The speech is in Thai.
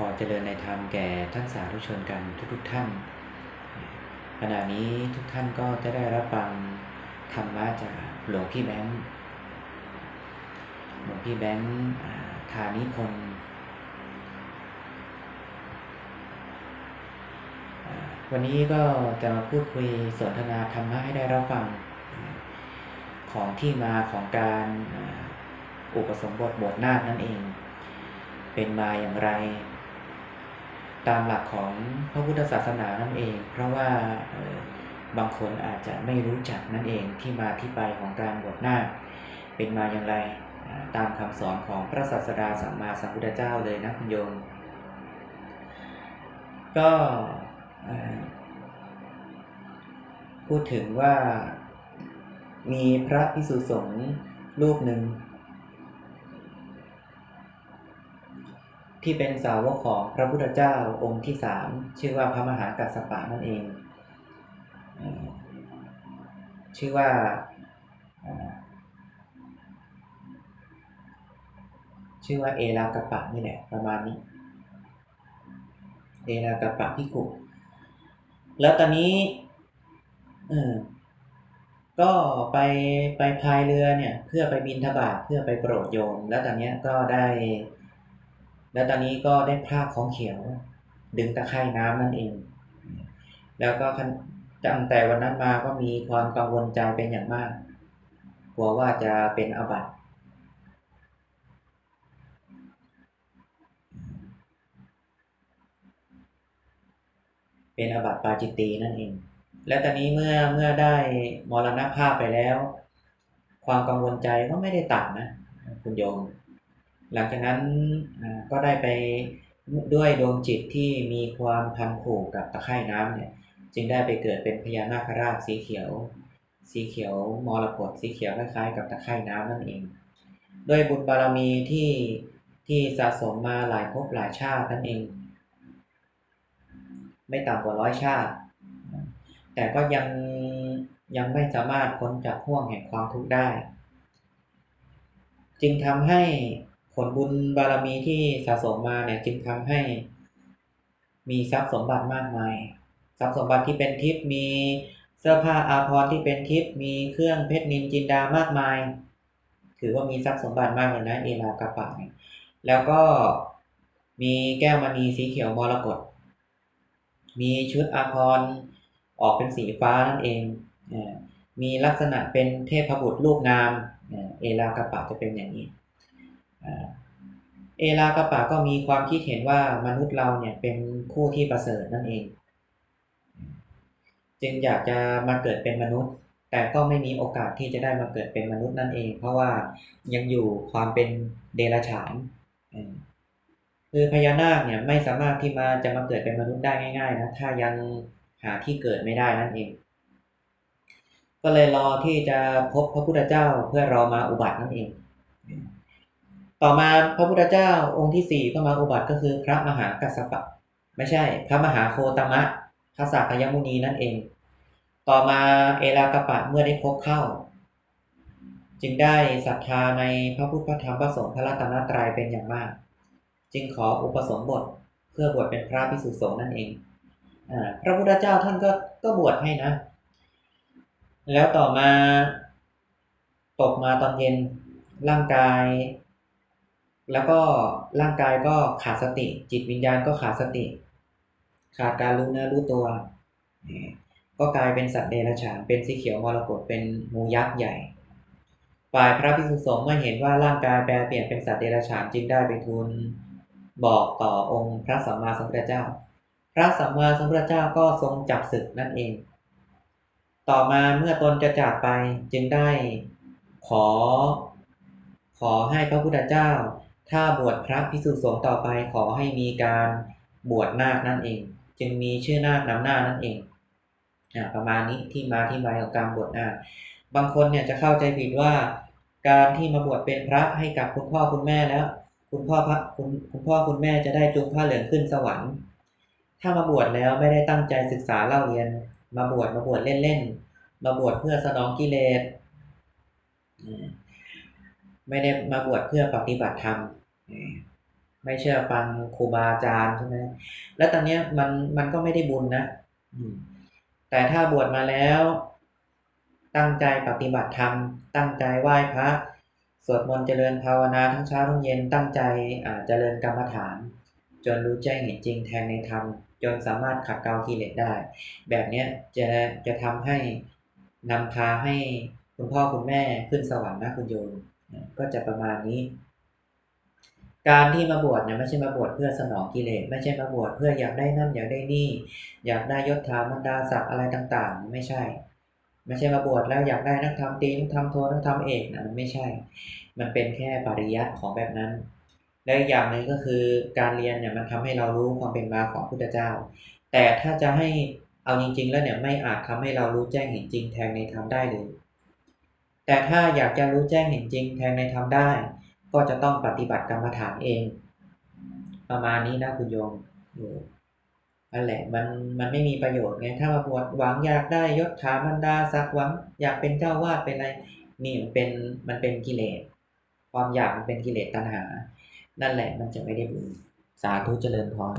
ขอเจริญในธรรมแก่ท่านสาธุชนกันทุกๆท่าน ขณะนี้ทุกท่านก็จะได้รับฟังธรรมะจากหลวงพี่แบงค์หลวงพี่แบงค์อ่าธานิพนธ์วันนี้ก็จะมาพูดคุยสนทนาธรรมะให้ได้รับฟัง ของที่มาของการอุปสมบทบทนาคนั่นเอง เป็นมาอย่างไร ตามหลักของพระพุทธศาสนานั่นเอง เพราะว่าบางคนอาจจะไม่รู้จักนั่นเองที่มาที่ไปของการบวชนาคเป็นมาอย่างไรตามคำสอนของพระศาสดาสัมมาสัมพุทธเจ้าเลยนะคุณโยม ก็พูดถึงว่ามีพระพิสุสงฆ์รูปหนึ่ง ที่เป็นสาวกของพระพุทธเจ้าองค์ที่สามชื่อว่าพระมหากัสสปะนั่นเอง ชื่อว่าชื่อว่าเอลากปะนี่แหละประมาณนี้ เอลากปะพิขุแล้วตอนนี้เออก็ไปไปพายเรือเนี่ย เพื่อไปบินทบาทเพื่อไปโปรดโยม แล้วตอนเนี้ยก็ได้ แล้วตอนนี้ก็ได้พรากของเขียว ดึงตะไคร่น้ำนั่นเอง แล้วก็คันตั้งแต่วันนั้นมาก็มีความกังวลใจเป็นอย่างมาก กลัวว่าจะเป็นอบัติเป็นอบัติปาจิตตีนั่นเอง และตอนนี้เมื่อเมื่อได้มรณภาพไปแล้ว ความกังวลใจก็ไม่ได้ตัดนะ คุณโยม หลังจากนั้นก็ได้ไปด้วยดวงจิตที่มีความพันผูกกับตะไคร่น้ำเนี่ยจึงได้ไปเกิดเป็นพญานาคราชสีเขียว สีเขียวมรกตสีเขียวคล้ายๆกับตะไคร่น้ำนั่นเองด้วยบุญบารมีที่ที่สะสมมาหลายภพหลายชาตินั่นเอง ไม่ต่ำกว่าร้อยชาติ แต่ก็ยังยังไม่สามารถพ้นจากห่วงแห่งความทุกข์ได้ จึงทำให้ ผลบุญบารมีที่สะสมมาเนี่ยจึงทำให้ มีทรัพย์สมบัติมากมาย ทรัพย์สมบัติที่เป็นทิพย์มีเสื้อผ้าอาภรณ์ที่เป็นทิพย์มีเครื่องเพชรนินจินดามากมาย ถือว่ามีทรัพย์สมบัติมากเลยนะเอลากระปะเนี่ยแล้วก็มีแก้วมณีสีเขียวมรกตมีชุดอาภรณ์ออกเป็นสีฟ้านั่นเองมีลักษณะเป็นเทพบุตรรูปงามอ่าเอลากระปะจะเป็นอย่างนี้ เอลากระปะก็มีความคิดเห็นว่ามนุษย์เราเนี่ยเป็นคู่ที่ประเสริฐนั่นเอง จึงอยากจะมาเกิดเป็นมนุษย์ แต่ก็ไม่มีโอกาสที่จะได้มาเกิดเป็นมนุษย์นั่นเอง เพราะว่ายังอยู่ความเป็นเดรัจฉานคือพญานาคเนี่ยไม่สามารถที่มาจะมาเกิดเป็นมนุษย์ได้ง่าย ๆ นะถ้ายังหาที่เกิดไม่ได้นั่นเอง ก็เลยรอที่จะพบพระพุทธเจ้าเพื่อรอมาอุบัตินั่นเอง ต่อมาพระพุทธเจ้าองค์ที่สี่ก็มาอุบัติก็คือพระมหากัสสปะ ไม่ใช่ พระมหาโคตมะพระสักยมุนีนั่นเอง ต่อมาเอลากปะเมื่อได้พบเข้า จึงได้ศรัทธาในพระพุทธธรรมพระสงฆ์พระรัตนตรัยเป็นอย่างมาก จึงขออุปสมบทเพื่อบวชเป็นพระภิกษุสงฆ์นั่นเองอพระพุทธเจ้าท่านก็ก็บวชให้นะ แล้วต่อมา ตกมาตอนเย็นร่างกาย แล้วก็ร่างกายก็ขาดสติ จิตวิญญาณก็ขาดสติ ขาดการรู้เนื้อรู้ตัว ก็กลายเป็นสัตว์เดรัจฉานเป็นสีเขียวมรกตเป็นงูยักษ์ใหญ่ฝ่ายพระภิกษุสงฆ์เมื่อเห็นว่าร่างกายแปลเปลี่ยนเป็นสัตว์เดรัจฉานจึงได้ไปทูลบอกต่อองค์พระสัมมาสัมพุทธเจ้า พระสัมมาสัมพุทธเจ้าก็ทรงจับศึกนั่นเอง ต่อมาเมื่อตนจะจากไปจึงได้ขอ ขอให้พระพุทธเจ้า ถ้าบวชพระภิกษุสงฆ์ต่อไปขอให้มีการบวชนาคนั่นเอง จึงมีชื่อนาคนำหน้านั่นเองอ่าประมาณนี้ที่มาที่ไปของการบวชนาคบางคนเนี่ยจะเข้าใจผิดว่า การที่มาบวชเป็นพระให้กับคุณพ่อคุณแม่แล้ว คุณพ่อพระคุณคุณพ่อคุณแม่จะได้จุงผ้าเหลืองขึ้นสวรรค์ถ้ามาบวชแล้วไม่ได้ตั้งใจศึกษาเล่าเรียน มาบวชมาบวชเล่นๆ มาบวชเพื่อสนองกิเลสอืม ไม่ได้มาบวชเพื่อปฏิบัติธรรมไม่เชื่อฟังครูบาอาจารย์ใช่ไหมแล้วตอนเนี้ยมันมันก็ไม่ได้บุญนะแต่ถ้าบวชมาแล้ว ตั้งใจปฏิบัติธรรม ตั้งใจไหว้พระสวดมนต์เจริญภาวนาทั้งเช้าทั้งเย็นตั้งใจเจริญกรรมฐาน จนรู้แจ้งเห็นจริงแทงในธรรม จนสามารถขัดเกลากิเลสได้ แบบเนี้ยจะจะทำให้นำพาให้คุณพ่อคุณแม่ขึ้นสวรรค์นะคุณโยม ก็จะประมาณนี้ การที่มาบวชเนี่ยไม่ใช่มาบวชเพื่อสนองกิเลสไม่ใช่มาบวชเพื่ออยากได้นั่นอยากได้นี่ อยากได้ยศถาบรรดาศักดิ์อะไรต่างๆ ไม่ใช่ ไม่ใช่มาบวชแล้วอยากได้นักธรรมตีนักธรรมโทนักธรรมเอกนะมันไม่ใช่ มันเป็นแค่ปริยัติของแบบนั้นและอีกอย่างหนึ่งก็คือการเรียนเนี่ยมันทำให้เรารู้ความเป็นมาของพุทธเจ้า แต่ถ้าจะให้เอาจริง ๆ แล้วเนี่ยไม่อาจทำให้เรารู้แจ้งเห็นจริงแทงในธรรมได้เลย แต่ถ้าอยากจะรู้แจ้งเห็นจริงแทงในธรรมได้ ก็จะต้องปฏิบัติกรรมฐานเอง ประมาณนี้นะคุณโยมนั่นแหละมันมันไม่มีประโยชน์ไงถ้ามาบวชหวังอยากได้ยศถาบรรดาศักหวัง อยากเป็นเจ้าวาดเป็นอะไรนี่มันเป็นมันเป็นกิเลสความอยากมันเป็นกิเลสตัณหา นั่นแหละมันจะไม่ได้บุญสาธุเจริญพร